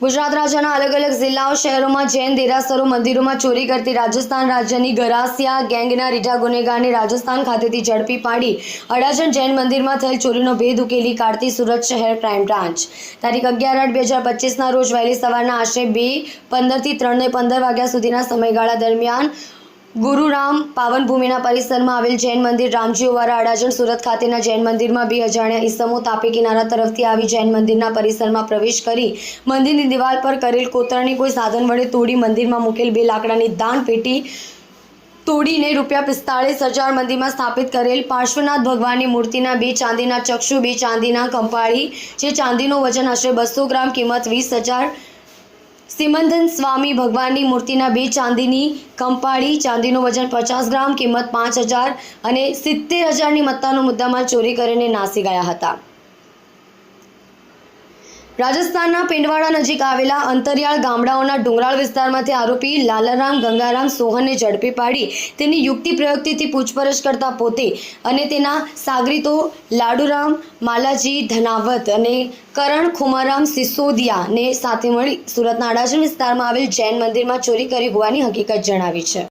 ગુજરાત રાજ્યના અલગ અલગ જિલ્લાઓ, શહેરોમાં જૈન દેરાસરો મંદિરોમાં ચોરી કરતી રાજસ્થાન રાજ્યની ગરાસિયા ગેંગના રીઢા ગુનેગારને રાજસ્થાન ખાતેથી ઝડપી પાડી અડાજણ જૈન મંદિરમાં થયેલ ચોરીનો ભેદ ઉકેલી કાઢતી સુરત શહેર ક્રાઇમ બ્રાન્ચ. તારીખ અગિયાર આઠ બે હજાર પચીસના રોજ વહેલી સવારના આશરે બે પંદરથી ત્રણ ને પંદર વાગ્યા સુધીના સમયગાળા દરમિયાન ગુરુરામ પાવનભૂમિના પરિસરમાં આવેલ જૈન મંદિર રામજી ઓવારા અડાજણ સુરત ખાતેના જૈન મંદિરમાં બે અજાણ્યા ઈસમો તાપી કિનારા તરફથી આવી જૈન મંદિરના પરિસરમાં પ્રવેશ કરી મંદિરની દિવાલ પર કરેલ કોતરણી કોઈ સાધન વડે તોડી મંદિરમાં મૂકેલ બે લાકડાની દાન પેટી તોડીને રૂપિયા પિસ્તાળીસ હજાર મંદિરમાં સ્થાપિત કરેલ પાર્શ્વનાથ ભગવાનની મૂર્તિના બે ચાંદીના ચક્ષુ, બે ચાંદીના કંપાળી, જે ચાંદીનું વજન આશરે બસો ગ્રામ, કિંમત વીસ હજાર સિમંદન સ્વામી ભગવાનની મૂર્તિના બે ચાંદીની કંપાળી, ચાંદીનું વજન પચાસ ગ્રામ, કિંમત પાંચ હજાર અને સિત્તેર હજારની મત્તાનો મુદ્દામાં ચોરી કરીને નાસી ગયા હતા. રાજસ્થાનના પિંડવાડા નજીક આવેલા અંતરિયાળ ગામડાઓના ડુંગરાળ વિસ્તારમાંથી આરોપી લાલારામ ગંગારામ સોહનને ઝડપી પાડી તેની યુક્તિ પ્રયુક્તિથી પૂછપરછ કરતા પોતે અને તેના સાગરીતો લાડુરામ, માલાજી, ધનાવત અને કરણ ખુમારામ સિસોદિયાને સાથે મળી સુરતના અડાજણ વિસ્તારમાં આવેલ જૈન મંદિરમાં ચોરી કરી હોવાની હકીકત જણાવી છે.